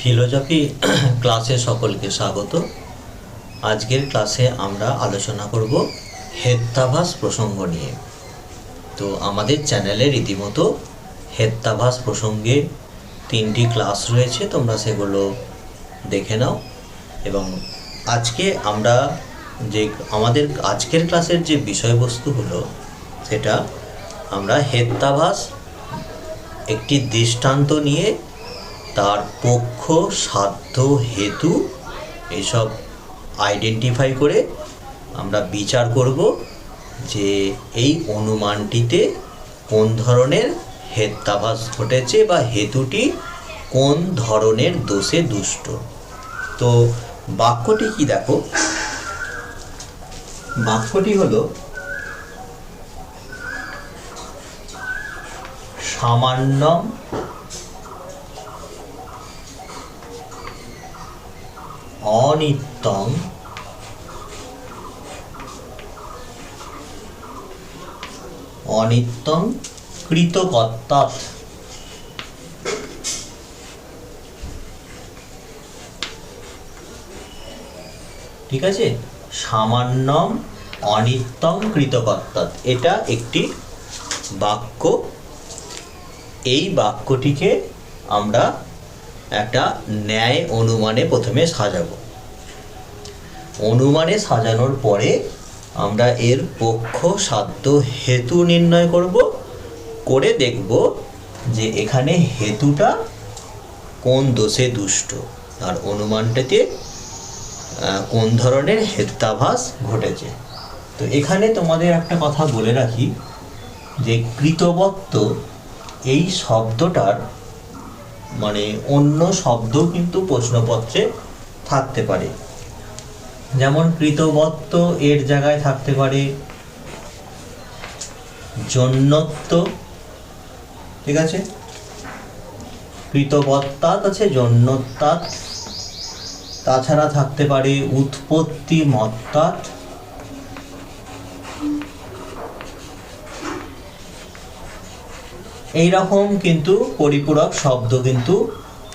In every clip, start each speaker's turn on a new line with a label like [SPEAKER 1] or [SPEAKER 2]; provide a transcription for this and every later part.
[SPEAKER 1] Philosophy ক্লাসে সকলকে স্বাগত। আজকের ক্লাসে আমরা আলোচনা করব হেত্তাভাস প্রসঙ্গ নিয়ে। তো আমাদের চ্যানেলে রীতিমতো হেত্তাভাস প্রসঙ্গে তিনটি ক্লাস রয়েছে, তোমরা সেগুলো দেখে নাও। এবং আজকে আমরা যে আমাদের আজকের ক্লাসের যে বিষয়বস্তু হলো, সেটা আমরা হেত্তাভাস একটি দৃষ্টান্ত নিয়ে তার পক্ষ, সাধ্য, হেতু এসব আইডেন্টিফাই করে আমরা বিচার করব যে এই অনুমানটিতে কোন ধরনের হেত্যাভাস ঘটেছে বা হেতুটি কোন ধরনের দোষে দুষ্ট। তো বাক্যটি কি দেখো? বাক্যটি হলো সামান্য অনিত্যং। অনিত্যং কৃতকর্তাৎ। ঠিক আছে? সামান্যম অনিত্যং কৃতকর্তাৎ। এটা একটি বাক্য। এই বাক্যটিকে আমরা একটা ন্যায় অনুমানে প্রথমে সাজাবো। অনুমানে সাজানোর পরে আমরা এর পক্ষ সাধ্য হেতু নির্ণয় করব, করে দেখব যে এখানে হেতুটা কোন দোষে দুষ্ট। আর অনুমানটাতে কোন ধরনের হেত্তাভাস ঘটেছে। তো এখানে তোমাদের একটা কথা বলে রাখি যে কৃতবত্ত এই শব্দটার মানে অন্য শব্দ কিন্তু প্রশ্নপত্রে থাকতে পারে। যেমন কৃতবত্ত এর জায়গায় থাকতে পারে জন্যত্ব, ঠিক আছে? কৃতবত্তাত আছে, জন্যত্তাত। তাছাড়া থাকতে পারে উৎপত্তি মত্তাত এইরকম কিন্তু পরিপূরক শব্দ কিন্তু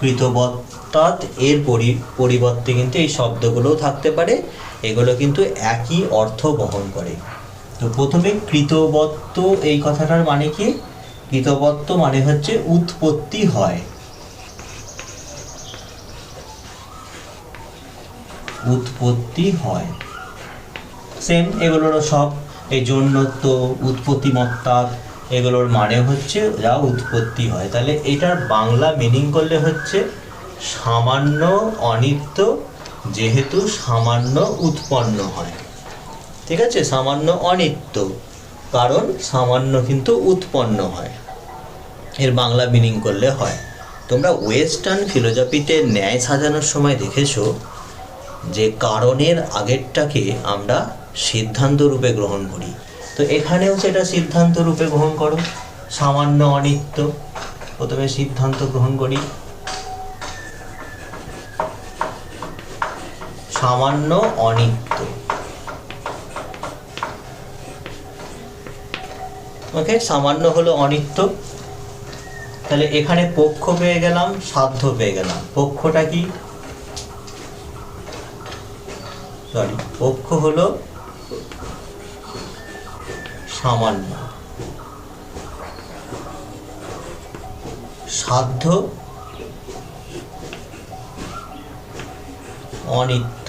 [SPEAKER 1] কৃতবত্তাত এর পরি, পরিবর্তে কিন্তু এই শব্দগুলোও থাকতে পারে। এগুলো কিন্তু একই অর্থ বহন করে। তো প্রথমে কৃতবত্ত এই কথাটার মানে কি? কৃতবত্ত মানে হচ্ছে উৎপত্তি হয়। উৎপত্তি হয়। সেম এগুলোরও সব। এই জন্যত্ব উৎপত্তিমত্তা এগুলোর মানে হচ্ছে যা উৎপত্তি হয়। তাহলে এটার বাংলা মিনিং করলে হচ্ছে সামান্য অনিত্য যেহেতু সামান্য উৎপন্ন হয়। ঠিক আছে? সামান্য অনিত্য, কারণ সামান্য কিন্তু উৎপন্ন হয়। এর বাংলা মিনিং করলে হয়। তোমরা ওয়েস্টার্ন ফিলোজফিতে ন্যায় সাজানোর সময় দেখেছ যে কারণের আগেরটাকে আমরা সিদ্ধান্ত রূপে গ্রহণ করি। তো এখানেও সেটা সিদ্ধান্ত রূপে গ্রহণ করো। সামান্য অনিত্য। প্রথমে সিদ্ধান্ত গ্রহণ করি। সামান্য অনিত্য। ওকে, সামান্য হলো অনিত্য। তাহলে এখানে পক্ষ পেয়ে গেলাম, সাধ্য পেয়ে গেলাম। পক্ষটা কি? সরি পক্ষ হলো সামান্য। সাধ্য অনিত্য।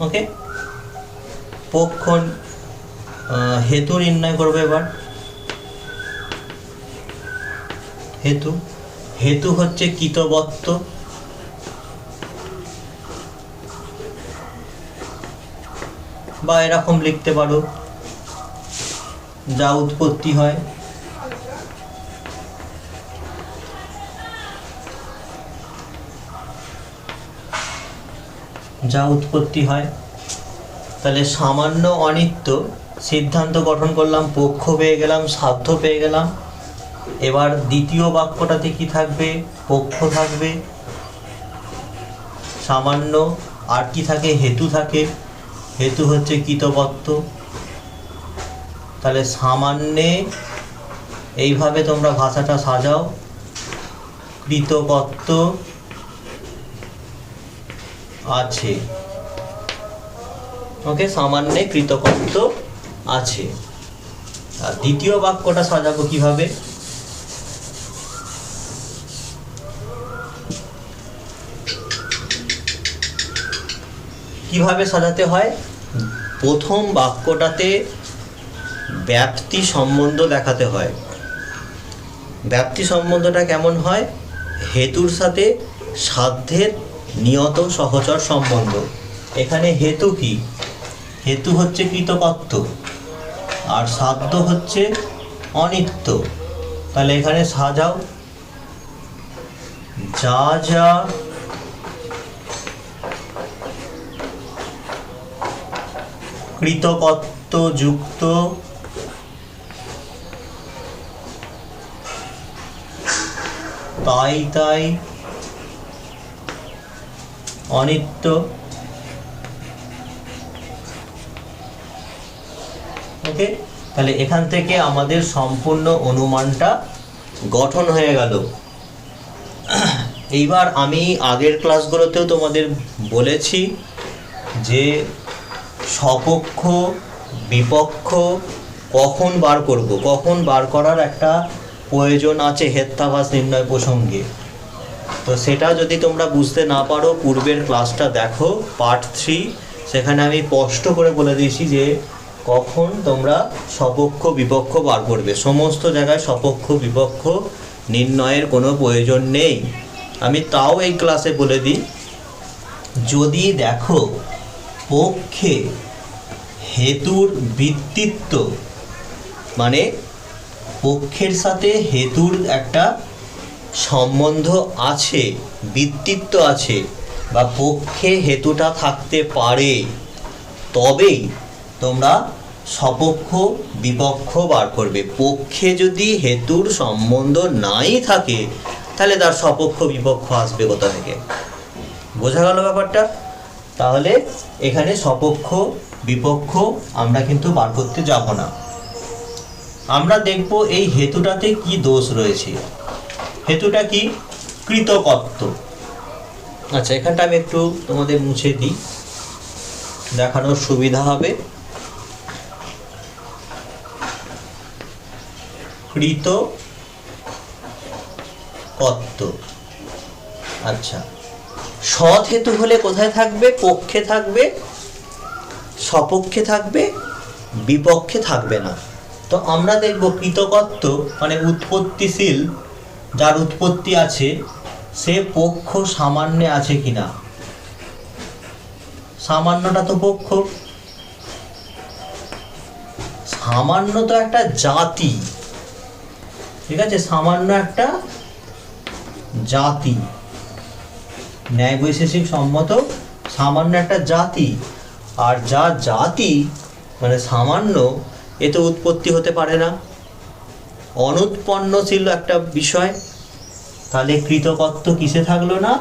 [SPEAKER 1] ওকে পক্ষ আহ, হেতু নির্ণয় করবে এবার। হেতু? হেতু হচ্ছে কৃতবত্ত। বা এরকম লিখতে পারো। যা উৎপত্তি হয়। যা উৎপত্তি হয়। তাহলে সামান্য অনিত্য সিদ্ধান্ত গঠন করলাম, পক্ষ পেয়ে গেলাম, সাধ্য পেয়ে গেলাম। এবার দ্বিতীয় বাক্যটাতে কি থাকবে? পক্ষ থাকবে। সামান্য আর কি থাকে? হেতু থাকে। হেতু হচ্ছে কৃতবত্ত তাহলে সামান্যে এইভাবে তোমরা ভাষাটা সাজাও। কৃতকত্ব আছে। ওকে, সামান্যে কৃতকত্ব আছে। আর দ্বিতীয় বাক্যটা সাজাবো কীভাবে? কীভাবে সাজাতে হয়? প্রথম বাক্যটাতে ব্যাপ্তি সম্বন্ধ দেখাতে হয়। ব্যাপ্তি সম্বন্ধটা কেমন হয়? হেতুর সাথে সাধ্যের নিয়ত সহচর সম্বন্ধ। এখানে হেতু কি? হেতু হচ্ছে কৃতকত্ব আর সাধ্য হচ্ছে অনিত্য। তাহলে এখানে সাজাও। যা যা কৃতকত্ব যুক্ত তাই তাই অনিত্য। ওকে তাহলে এখান থেকে আমাদের সম্পূর্ণ অনুমানটা গঠন হয়ে গেল। এইবার আমি আগের ক্লাসগুলোতেও তোমাদের বলেছি যে সপক্ষ, বিপক্ষ কখন বার করব? কখন বার করার একটা প্রয়োজন আছে হেত্যাভাস নির্ণয় প্রসঙ্গে। তো সেটা যদি তোমরা বুঝতে না পারো, পূর্বের ক্লাসটা দেখো, পার্ট থ্রি। সেখানে আমি স্পষ্ট করে বলে দিয়েছি যে কখন তোমরা সপক্ষ বিপক্ষ বার করবে। সমস্ত জায়গায় সপক্ষ বিপক্ষ নির্ণয়ের কোনো প্রয়োজন নেই। আমি তাও এই ক্লাসে বলে দিই, যদি দেখো পক্ষে হেতুর বৃত্তিত্ব মানে পক্ষের সাথে হেতুর একটা সম্বন্ধ আছে বৃত্তিত্ব আছে বা পক্ষে হেতুটা থাকতে পারে, তবেই তোমরা সপক্ষ বিপক্ষ বার করবে। পক্ষে যদি হেতুর সম্বন্ধ নাই থাকে, তাহলে তার সপক্ষ বিপক্ষ আসবে কোথা থেকে? বোঝা গেল ব্যাপারটা? তাহলে এখানে সপক্ষ, বিপক্ষ আমরা কিন্তু বার করতে যাব না। আমরা দেখব এই হেতুটাতে কি দোষ রয়েছে। হেতুটা কি? কৃতকত্ব। আচ্ছা এখানটা আমি একটু তোমাদের মুছে দিই। দেখানোর সুবিধা হবে। কৃত কত্ত আচ্ছা সৎ হেতু হলে কোথায় থাকবে? পক্ষে থাকবে? সপক্ষে থাকবে? বিপক্ষে থাকবে না। তো আমরা দেখব কৃতকত্ব মানে উৎপত্তিশীল, যার উৎপত্তি আছে, সে পক্ষ সামান্যে আছে কিনা। সামান্যটা তো পক্ষ। সামান্য তো একটা জাতি। ঠিক আছে? সামান্য একটা জাতি। ন্যায় বৈশেষিক সম্মত সামান্য একটা জাতি। আর যা জাতি মানে সামান্য এ তো উৎপত্তি হতে পারে না। অনুৎপন্নশীল একটা বিষয়। তাহলে কৃতকত্ব কিসে থাকল না?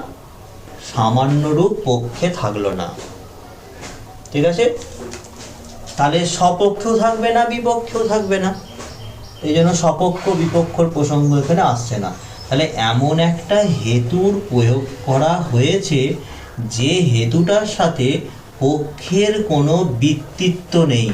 [SPEAKER 1] সামান্য রূপ পক্ষে থাকল না। ঠিক আছে? তাহলে সপক্ষেও থাকবে না, বিপক্ষেও থাকবে না। এই জন্য সপক্ষ বিপক্ষর প্রসঙ্গ এখানে আসছে না। তাহলে এমন একটা হেতুর প্রয়োগ করা হয়েছে যে হেতুটার সাথে পক্ষের কোনো বৃত্তিত্ব নেই।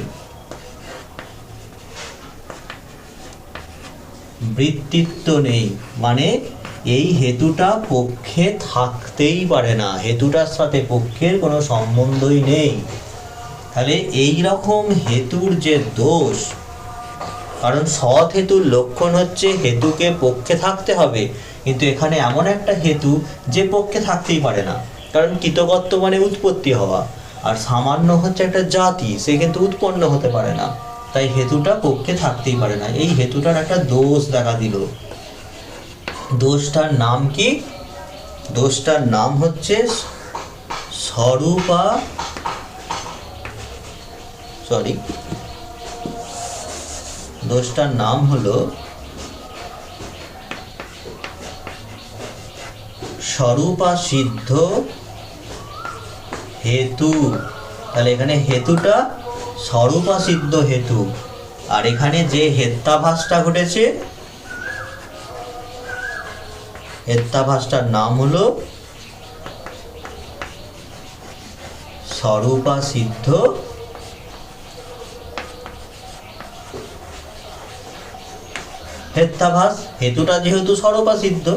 [SPEAKER 1] বৃত্তিত্ব নেই। মানে এই হেতুটা পক্ষে থাকতেই পারে না। হেতুটার সাথে পক্ষের কোনো সম্বন্ধই নেই। তাহলে এই রকম হেতুর যে দোষ, কারণ সৎ হেতুর লক্ষণ হচ্ছে হেতুকে পক্ষে থাকতে হবে। কিন্তু এখানে এমন একটা হেতু যে পক্ষে থাকতেই পারে না। কারণ কৃতকত্ব মানে উৎপত্তি হওয়া। আর সামান্য হচ্ছে একটা জাতি, সে কিন্তু উৎপন্ন হতে পারে না। তাই হেতুটা পক্ষে থাকতেই পারে না। এই হেতুটার একটা দোষ দেখা দিল। দোষটার নাম কি? দোষটার নাম হচ্ছে স্বরূপা সরি। দোষটার নাম হলো স্বরূপা সিদ্ধ হেতু। তাহলে এখানে হেতুটা স্বরূপা সিদ্ধ হেতু। আর এখানে যে হেত্তাভাসটা ঘটেছে, হেত্তাভাসটার নাম হলো স্বরূপা সিদ্ধ হেত্যাভাস হেতুটা যেহেতু স্বরূপা সিদ্ধ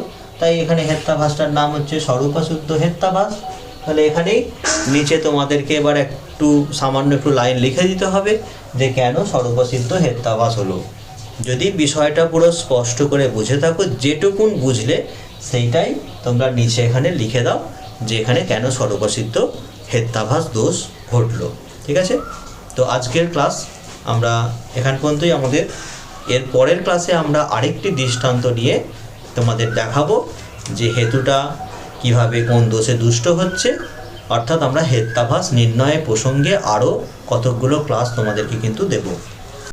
[SPEAKER 1] তাই এখানে হেত্যাভাসটার নাম হচ্ছে স্বরূপা শুদ্ধ হেত্যাভাস তাহলে এখানেই নিচে তোমাদেরকে এবার একটু সামান্য একটু লাইন লিখে দিতে হবে যে কেন স্বরূপা সিদ্ধ হেত্যাভাস হলো। যদি বিষয়টা পুরো স্পষ্ট করে বুঝে থাকো, যেটুকুন বুঝলে সেইটাই তোমরা নিচে এখানে লিখে দাও যে এখানে কেন সর্বসিদ্ধ হেত্যাভাস দোষ ঘটলো। ঠিক আছে? তো আজকের ক্লাস আমরা এখান পর্যন্তই আমাদের। এর পরের ক্লাসে আমরা আরেকটি দৃষ্টান্ত নিয়ে তোমাদের দেখাবো যে হেতুটা কীভাবে কোন দোষে দুষ্ট হচ্ছে। অর্থাৎ আমরা হেত্তাভাস নির্ণয় প্রসঙ্গে আরও কতকগুলো ক্লাস তোমাদেরকে কিন্তু দেবো।